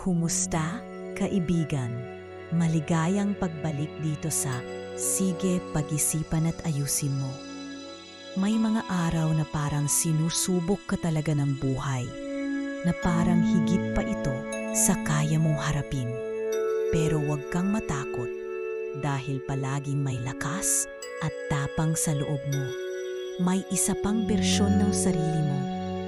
Kumusta, kaibigan? Maligayang pagbalik dito sa Sige, pag-isipan at ayusin mo. May mga araw na parang sinusubok ka talaga ng buhay, na parang higit pa ito sa kaya mong harapin. Pero huwag kang matakot dahil palaging may lakas at tapang sa loob mo. May isa pang bersyon ng sarili mo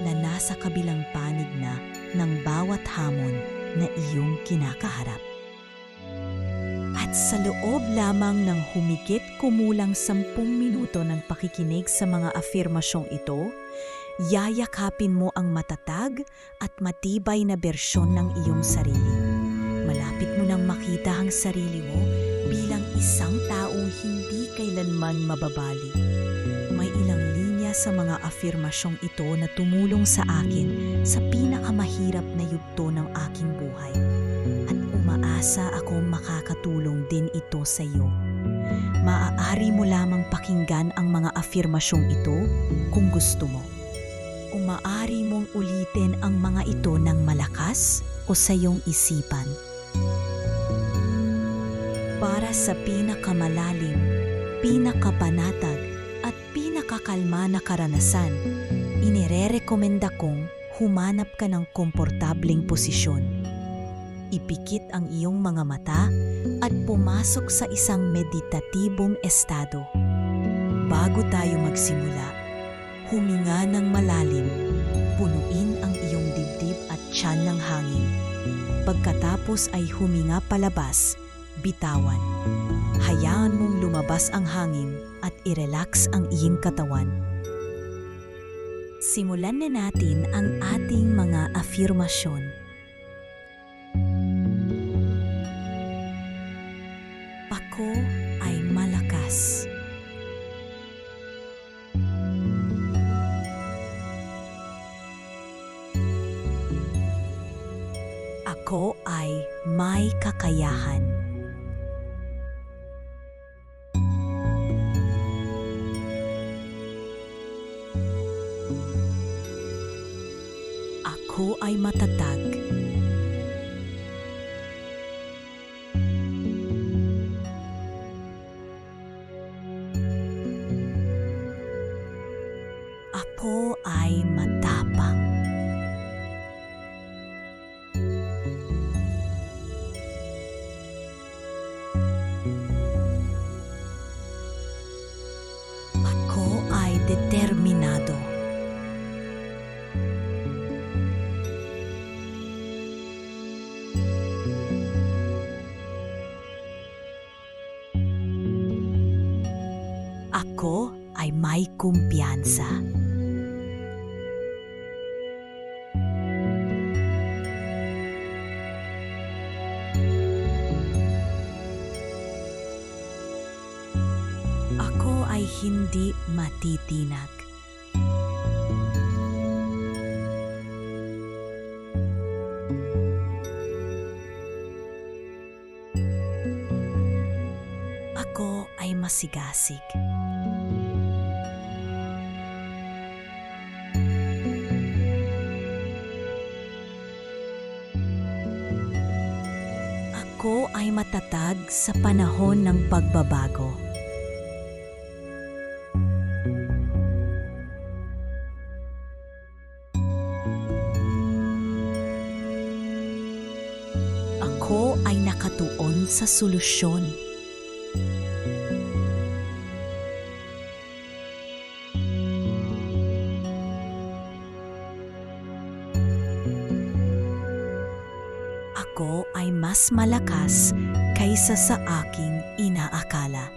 na nasa kabilang panig na ng bawat hamon na iyong kinakaharap. At sa loob lamang ng humigit kumulang sampung minuto ng pakikinig sa mga afirmasyong ito, yayakapin mo ang matatag at matibay na bersyon ng iyong sarili. Malapit mo nang makita ang sarili mo bilang isang taong hindi kailanman mababali. Sa mga afirmasyong ito na tumulong sa akin sa pinakamahirap na yugto ng aking buhay. At umaasa akong makakatulong din ito sa iyo. Maaari mo lamang pakinggan ang mga afirmasyong ito kung gusto mo. Umaari mong ulitin ang mga ito ng malakas o sa iyong isipan. Para sa pinakamalalim, pinakapanatag at pinakakalma na karanasan, inirerekomenda kong humanap ka ng komportabling posisyon. Ipikit ang iyong mga mata at pumasok sa isang meditatibong estado. Bago tayo magsimula, huminga ng malalim, punuin ang iyong dibdib at tiyan ng hangin. Pagkatapos ay huminga palabas, bitawan. Hayaan mong lumabas ang hangin at i-relax ang iyong katawan. Simulan na natin ang ating mga afirmasyon. Ako ay malakas. Ako ay may kakayahan. Ako ay matatag. Ako ay matapang. Ako ay determinado. Kumpiyansa. Ako ay hindi matitinag. Ako ay masigasig. Ako ay matatag sa panahon ng pagbabago. Ako ay nakatuon sa solusyon. Ako ay mas malakas kaysa sa aking inaakala.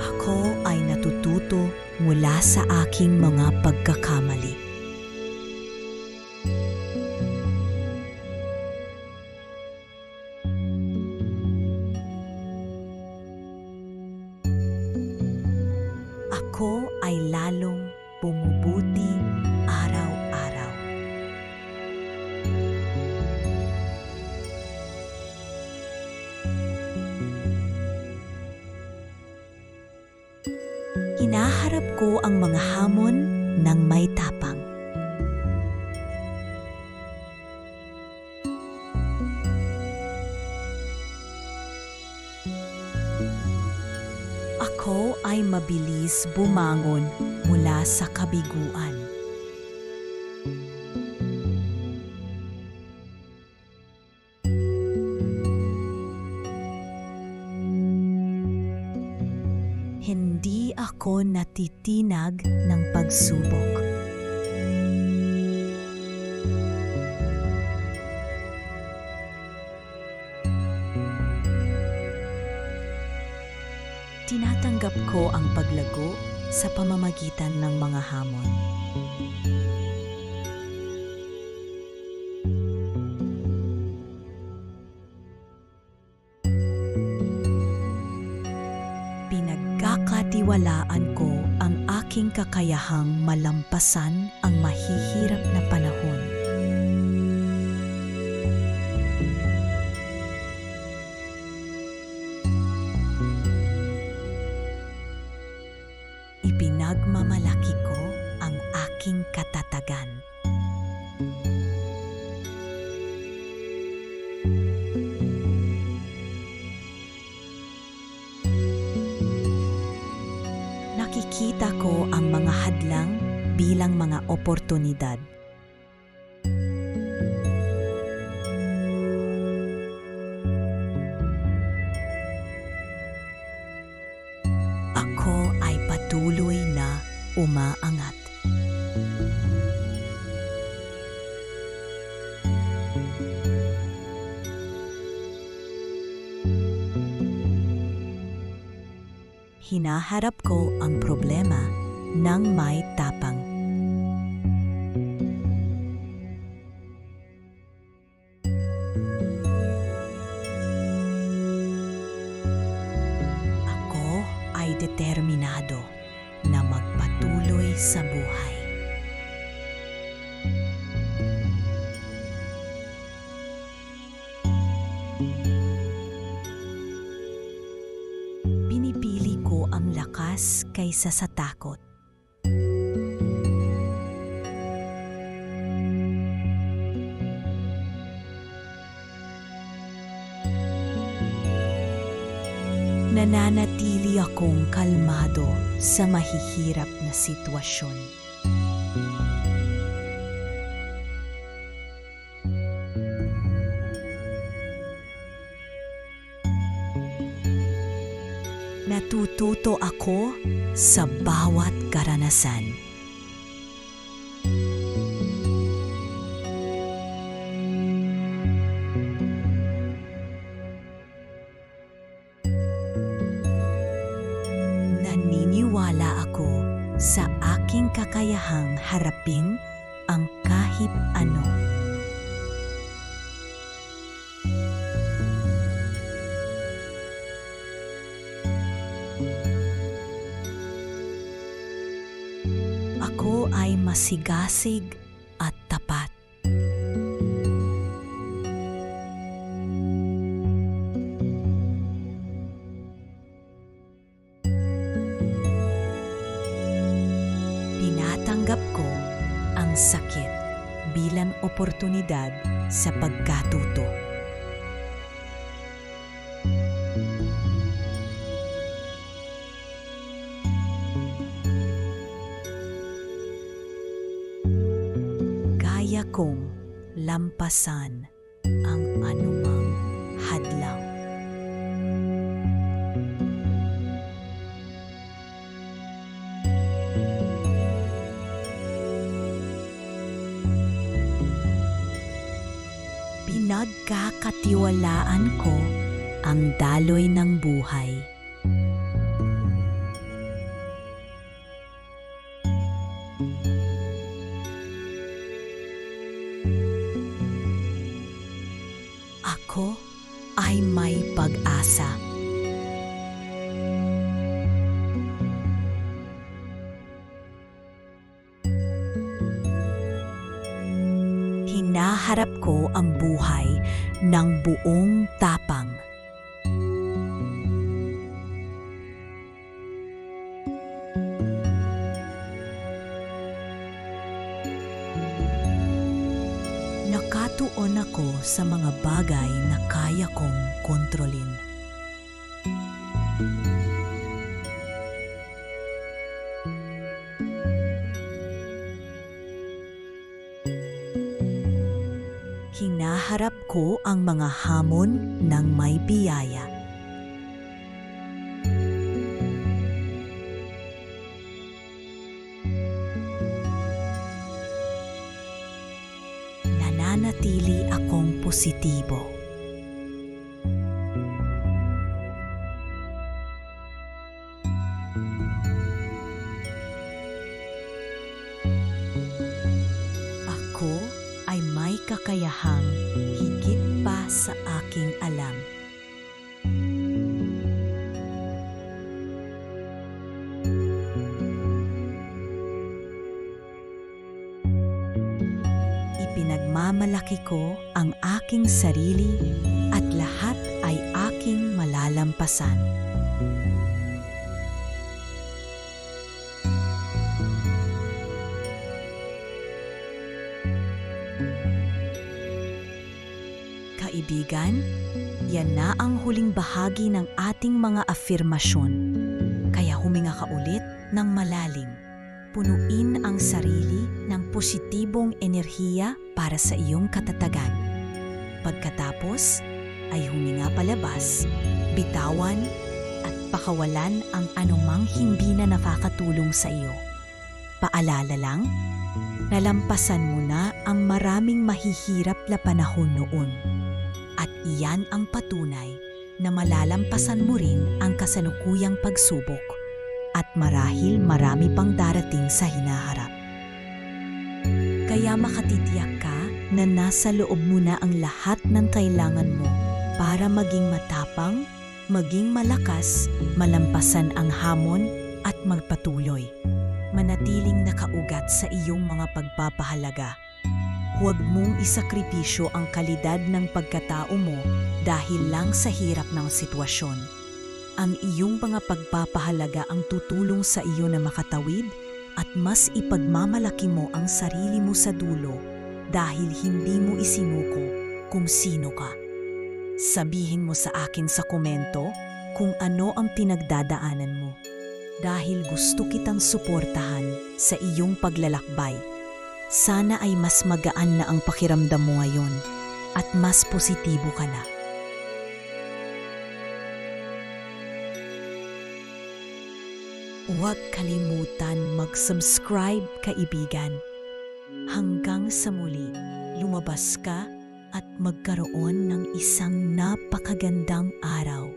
Ako ay natututo mula sa aking mga pagkakamali. Hinaharap ko ang mga hamon ng may tapang. Ako ay mabilis bumangon mula sa kabiguan. Hindi ako natitinag ng pagsubok. Tinatanggap ko ang paglago sa pamamagitan ng mga hamon. Kakayahang malampasan ang mahihirap na panahon. Ipinagmamalaki ko ang aking katatagan. Mga oportunidad. Ako ay patuloy na umaangat. Hinaharap ko ang problema ng may tapang. Ko ang lakas kaysa sa takot. Nananatili akong kalmado sa mahihirap na sitwasyon. Natututo ako sa bawat karanasan. Naniniwala ako sa aking kakayahang harapin ang kahit ano. Masigasig at tapat. Tinatanggap ko ang sakit bilang oportunidad sa pagkatuto. Kong lampasan ang anumang hadlang. Pinagkakatiwalaan ko ang daloy ng buhay. Ako ay may pag-asa. Hinaharap ko ang buhay ng buong tapang. sa mga bagay na kaya kong kontrolin. Hinaharap ko ang mga hamon ng may biyaya. Positibo. Ako ay may kakayahang higit pa sa aking alam. Ko ang aking sarili at lahat ay aking malalampasan. Kaibigan, yan na ang huling bahagi ng ating mga afirmasyon. Kaya huminga ka ulit ng malalim. Punuin ang sarili ng positibong enerhiya para sa iyong katatagan. Pagkatapos, ay huminga palabas, bitawan, at pakawalan ang anumang hindi na nakakatulong sa iyo. Paalala lang, nalampasan mo na ang maraming mahihirap na panahon noon. At iyan ang patunay na malalampasan mo rin ang kasalukuyang pagsubok at marahil marami pang darating sa hinaharap. Kaya makatitiyak ka na nasa loob mo na ang lahat ng kailangan mo para maging matapang, maging malakas, malampasan ang hamon at magpatuloy. Manatiling nakaugat sa iyong mga pagpapahalaga. Huwag mong isakripisyo ang kalidad ng pagkatao mo dahil lang sa hirap ng sitwasyon. Ang iyong mga pagpapahalaga ang tutulong sa iyo na makatawid at mas ipagmamalaki mo ang sarili mo sa dulo dahil hindi mo isinuko kung sino ka. Sabihin mo sa akin sa komento kung ano ang pinagdadaanan mo dahil gusto kitang suportahan sa iyong paglalakbay. Sana ay mas magaan na ang pakiramdam mo ngayon at mas positibo ka na. Huwag kalimutan mag-subscribe kaibigan. Hanggang sa muli, lumabas ka at magkaroon ng isang napakagandang araw.